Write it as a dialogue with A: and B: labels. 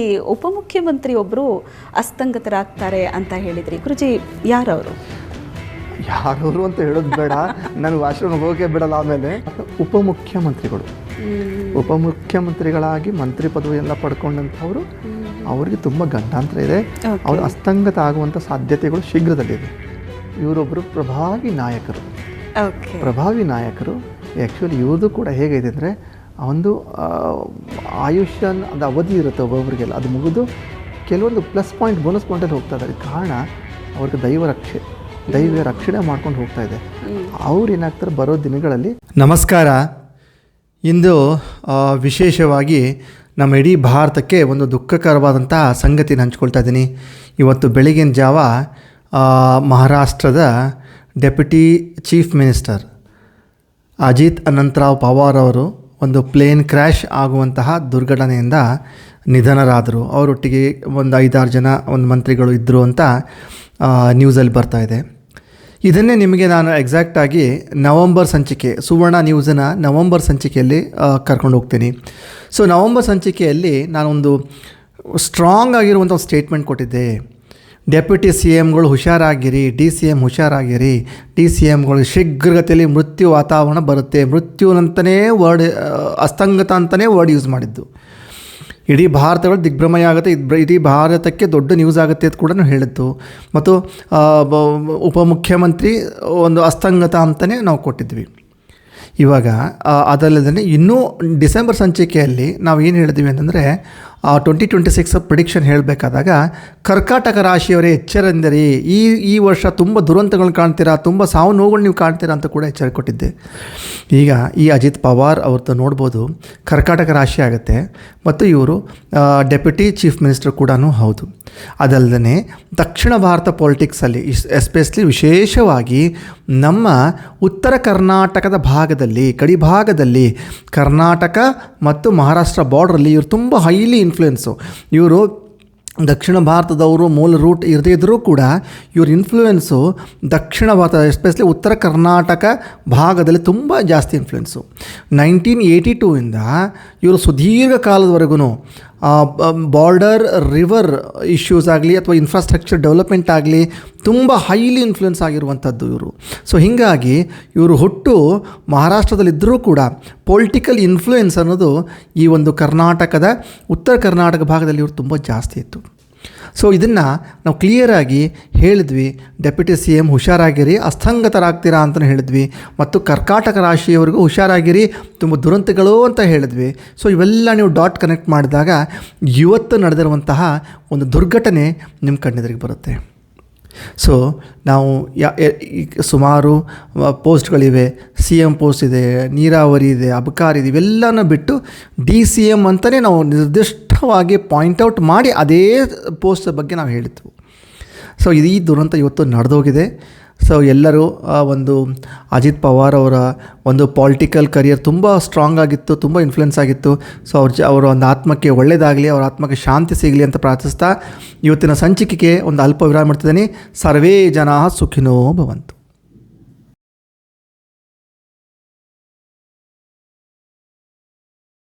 A: ಈ ಉಪಮುಖ್ಯಮಂತ್ರಿ ಒಬ್ಬರು ಅಸ್ತಂಗತರಾಗ್ತಾರೆ ಅಂತ ಹೇಳಿದ್ರಿ. ಗುರುಜಿ ಯಾರವರು?
B: ಯಾರವರು ಅಂತ ಹೇಳೋದು ಬೇಡ. ನಾನು ವಾಶ್ರೂಮ್ ಹೋಗೋಕೆ ಬಿಡಲ್ಲ ಆಮೇಲೆ. ಉಪಮುಖ್ಯಮಂತ್ರಿಗಳು. ಉಪಮುಖ್ಯಮಂತ್ರಿಗಳಾಗಿ ಮಂತ್ರಿ ಪದವಿಯೆಲ್ಲ ಪಡ್ಕೊಂಡಂಥವ್ರು ಅವರಿಗೆ ತುಂಬ ಗಂಡಾಂತರ ಇದೆ. ಅವರು ಅಸ್ತಂಗತ ಆಗುವಂಥ ಸಾಧ್ಯತೆಗಳು ಶೀಘ್ರದಲ್ಲಿದೆ ಇವರೊಬ್ಬರು ಪ್ರಭಾವಿ ನಾಯಕರು. ಪ್ರಭಾವಿ ನಾಯಕರು. ಆ್ಯಕ್ಚುಲಿ ಇವ್ರದ್ದು ಕೂಡ ಹೇಗಿದೆ ಅಂದರೆ ಒಂದು ಆಯುಷ್ಯ ಅದು ಅವಧಿ ಇರುತ್ತೆ ಒಬ್ಬೊಬ್ಬರಿಗೆಲ್ಲ ಅದು ಮುಗಿದು ಕೆಲವೊಂದು ಪ್ಲಸ್ ಪಾಯಿಂಟ್ ಬೋನಸ್ ಪಾಯಿಂಟಲ್ಲಿ ಹೋಗ್ತಾ ಇದ್ದಾರೆ. ಕಾರಣ ಅವ್ರಿಗೆ ದೈವ ರಕ್ಷೆ ದೈವ ರಕ್ಷಣೆ ಮಾಡ್ಕೊಂಡು ಹೋಗ್ತಾ ಇದೆ. ಅವ್ರು ಏನಾಗ್ತಾರೆ ಬರೋ ದಿನಗಳಲ್ಲಿ
C: ನಮಸ್ಕಾರ. ಇಂದು ವಿಶೇಷವಾಗಿ ನಮ್ಮ ಇಡೀ ಭಾರತಕ್ಕೆ ಒಂದು ದುಃಖಕರವಾದಂಥ ಸಂಗತಿನ ಹಂಚ್ಕೊಳ್ತಾ ಇದ್ದೀನಿ. ಇವತ್ತು ಬೆಳಗಿನ ಜಾವ ಮಹಾರಾಷ್ಟ್ರದ deputy chief minister Ajit Anantrao Pawar ಅವರು ಒಂದು ಪ್ಲೇನ್ ಕ್ರ್ಯಾಶ್ ಆಗುವಂತಹ ದುರ್ಘಟನೆಯಿಂದ ನಿಧನರಾದರು. ಅವರೊಟ್ಟಿಗೆ ಒಂದು ಐದಾರು ಜನ, ಒಂದು ಮಂತ್ರಿಗಳು ಇದ್ದರು ಅಂತ ನ್ಯೂಸಲ್ಲಿ ಬರ್ತಾ ಇದೆ. ಇದನ್ನೇ ನಿಮಗೆ ನಾನು ಎಕ್ಸಾಕ್ಟಾಗಿ ನವಂಬರ್ ಸಂಚಿಕೆ, ಸುವರ್ಣ ನ್ಯೂಸನ ನವಂಬರ್ ಸಂಚಿಕೆಯಲ್ಲಿ ಕರ್ಕೊಂಡು ಹೋಗ್ತೀನಿ. ಸೊ ನವಂಬರ್ ಸಂಚಿಕೆಯಲ್ಲಿ ನಾನೊಂದು ಸ್ಟ್ರಾಂಗ್ ಆಗಿರುವಂಥ ಒಂದು ಸ್ಟೇಟ್ಮೆಂಟ್ ಕೊಟ್ಟಿದ್ದೆ. ಡೆಪ್ಯೂಟಿ ಸಿ ಎಮ್ಗಳು ಹುಷಾರಾಗಿರಿ, ಡಿ ಸಿ ಎಂ ಹುಷಾರಾಗಿರಿ, ಡಿ ಸಿ ಎಮ್ಗಳು ಶೀಘ್ರಗತಿಯಲ್ಲಿ ಮೃತ್ಯು ವಾತಾವರಣ ಬರುತ್ತೆ. ಮೃತ್ಯು ಅಂತಲೇ ವರ್ಡ್ ಅಸ್ತಂಗತ ಅಂತಲೇ ವರ್ಡ್ ಯೂಸ್ ಮಾಡಿದ್ದು. ಇಡೀ ಭಾರತಗಳು ದಿಗ್ಭ್ರಮಯ ಆಗುತ್ತೆ. ಇಡೀ ಭಾರತಕ್ಕೆ ದೊಡ್ಡ ನ್ಯೂಸ್ ಆಗುತ್ತೆ ಅಂತ ಕೂಡ ಹೇಳಿದ್ದು. ಮತ್ತು ಉಪಮುಖ್ಯಮಂತ್ರಿ ಒಂದು ಅಸ್ತಂಗತ ಅಂತಲೇ ನಾವು ಕೊಟ್ಟಿದ್ವಿ. ಇವಾಗ ಅದಲ್ಲದೇ ಇನ್ನೂ ಡಿಸೆಂಬರ್ ಸಂಚಿಕೆಯಲ್ಲಿ ನಾವು ಏನು ಹೇಳಿದ್ವಿ ಅಂತಂದರೆ ಟ್ವೆಂಟಿ ಟ್ವೆಂಟಿ ಸಿಕ್ಸ್ ಪ್ರಿಡಿಕ್ಷನ್ ಹೇಳಬೇಕಾದಾಗ, ಕರ್ಕಾಟಕ ರಾಶಿಯವರೇ ಎಚ್ಚರೆಂದರೆ ಈ ಈ ವರ್ಷ ತುಂಬ ದುರಂತಗಳನ್ನ ಕಾಣ್ತೀರಾ, ತುಂಬ ಸಾವು ನೋವುಗಳು ನೀವು ಕಾಣ್ತೀರಾ ಅಂತ ಕೂಡ ಎಚ್ಚರಿಕೆ ಕೊಟ್ಟಿದ್ದೆ. ಈಗ ಈ ಅಜಿತ್ ಪವಾರ್ ಅವ್ರದ್ದು ನೋಡ್ಬೋದು, ಕರ್ಕಾಟಕ ರಾಶಿ ಆಗುತ್ತೆ, ಮತ್ತು ಇವರು ಡೆಪ್ಯೂಟಿ ಚೀಫ್ ಮಿನಿಸ್ಟರ್ ಕೂಡ ಹೌದು. ಅದಲ್ಲದೆ ದಕ್ಷಿಣ ಭಾರತ ಪೊಲಿಟಿಕ್ಸಲ್ಲಿ ಎಸ್ಪೆಷಲಿ ವಿಶೇಷವಾಗಿ ನಮ್ಮ ಉತ್ತರ ಕರ್ನಾಟಕದ ಭಾಗದಲ್ಲಿ ಕಡಿಭಾಗದಲ್ಲಿ ಕರ್ನಾಟಕ ಮತ್ತು ಮಹಾರಾಷ್ಟ್ರ ಬಾರ್ಡ್ರಲ್ಲಿ ಇವರು ತುಂಬ ಹೈಲಿ ಇನ್ಫ್ಲುಯೆನ್ಸು ಇವರು ದಕ್ಷಿಣ ಭಾರತದವರು ಮೂಲ ರೂಟ್ ಇರದೇ ಇದ್ದರೂ ಕೂಡ ಇವ್ರ ಇನ್ಫ್ಲುಯೆನ್ಸು ದಕ್ಷಿಣ ಭಾರತ ಎಸ್ಪೆಷಲಿ ಉತ್ತರ ಕರ್ನಾಟಕ ಭಾಗದಲ್ಲಿ ತುಂಬ ಜಾಸ್ತಿ ಇನ್ಫ್ಲುಯೆನ್ಸು ನೈನ್ಟೀನ್ ಏಯ್ಟಿ ಟೂ ಇಂದ ಇವರು ಸುದೀರ್ಘ ಕಾಲದವರೆಗೂ ಬಾರ್ಡರ್ ರಿವರ್ ಇಶ್ಯೂಸ್ ಆಗಲಿ ಅಥವಾ ಇನ್ಫ್ರಾಸ್ಟ್ರಕ್ಚರ್ ಡೆವಲಪ್ಮೆಂಟ್ ಆಗಲಿ ತುಂಬ ಹೈಲಿ ಇನ್ಫ್ಲುಯೆನ್ಸ್ ಆಗಿರುವಂಥದ್ದು ಇವರು. ಸೊ ಹೀಗಾಗಿ ಇವರು ಹುಟ್ಟು ಮಹಾರಾಷ್ಟ್ರದಲ್ಲಿದ್ದರೂ ಕೂಡ ಪೊಲಿಟಿಕಲ್ ಇನ್ಫ್ಲುಯೆನ್ಸ್ ಅನ್ನೋದು ಈ ಒಂದು ಕರ್ನಾಟಕದ, ಉತ್ತರ ಕರ್ನಾಟಕ ಭಾಗದಲ್ಲಿ ಇವರು ತುಂಬ ಜಾಸ್ತಿ ಇತ್ತು. ಸೊ ಇದನ್ನು ನಾವು ಕ್ಲಿಯರಾಗಿ ಹೇಳಿದ್ವಿ. ಡೆಪ್ಯೂಟಿ ಸಿ ಎಂ ಹುಷಾರಾಗಿರಿ ಅಸ್ತಂಗತರಾಗ್ತೀರಾ ಅಂತಲೂ ಹೇಳಿದ್ವಿ. ಮತ್ತು ಕರ್ಕಾಟಕ ರಾಶಿಯವರೆಗೂ ಹುಷಾರಾಗಿರಿ, ತುಂಬ ದುರಂತಗಳು ಅಂತ ಹೇಳಿದ್ವಿ. ಸೊ ಇವೆಲ್ಲ ನೀವು ಡಾಟ್ ಕನೆಕ್ಟ್ ಮಾಡಿದಾಗ ಇವತ್ತು ನಡೆದಿರುವಂತಹ ಒಂದು ದುರ್ಘಟನೆ ನಿಮ್ಮ ಕಣ್ಣೆದುರಿಗೆ ಬರುತ್ತೆ. ಸೊ ನಾವು ಯಾ ಸುಮಾರು ಪೋಸ್ಟ್ಗಳಿವೆ. ಸಿ ಎಂ ಪೋಸ್ಟ್ ಇದೆ, ನೀರಾವರಿ ಇದೆ, ಅಬಕಾರಿ ಇದೆ, ಇವೆಲ್ಲನೂ ಬಿಟ್ಟು ಡಿ ಸಿ ಎಂ ಅಂತಲೇ ನಾವು ನಿರ್ದಿಷ್ಟವಾಗಿ ಪಾಯಿಂಟ್ಔಟ್ ಮಾಡಿ ಅದೇ ಪೋಸ್ಟ್ ಬಗ್ಗೆ ನಾವು ಹೇಳಿದ್ವು. ಸೊ ಇದು ದುರಂತ ಇವತ್ತು ನಡೆದೋಗಿದೆ. ಸೊ ಎಲ್ಲರೂ ಒಂದು ಅಜಿತ್ ಪವಾರ್ ಅವರ ಒಂದು ಪೊಲಿಟಿಕಲ್ ಕರಿಯರ್ ತುಂಬ ಸ್ಟ್ರಾಂಗ್ ಆಗಿತ್ತು, ತುಂಬ ಇನ್ಫ್ಲುಯೆನ್ಸ್ ಆಗಿತ್ತು. ಸೊ ಅವ್ರ ಜ, ಅವರ ಒಂದು ಆತ್ಮಕ್ಕೆ ಒಳ್ಳೆಯದಾಗಲಿ ಅವರ ಆತ್ಮಕ್ಕೆ ಶಾಂತಿ ಸಿಗಲಿ ಅಂತ ಪ್ರಾರ್ಥಿಸ್ತಾ ಇವತ್ತಿನ ಸಂಚಿಕೆಗೆ ಒಂದು ಅಲ್ಪ ವಿರಾಮ ಇಡ್ತಿದ್ದೀನಿ. ಸರ್ವೇ ಜನ ಸುಖಿನೋ ಭವಂತು.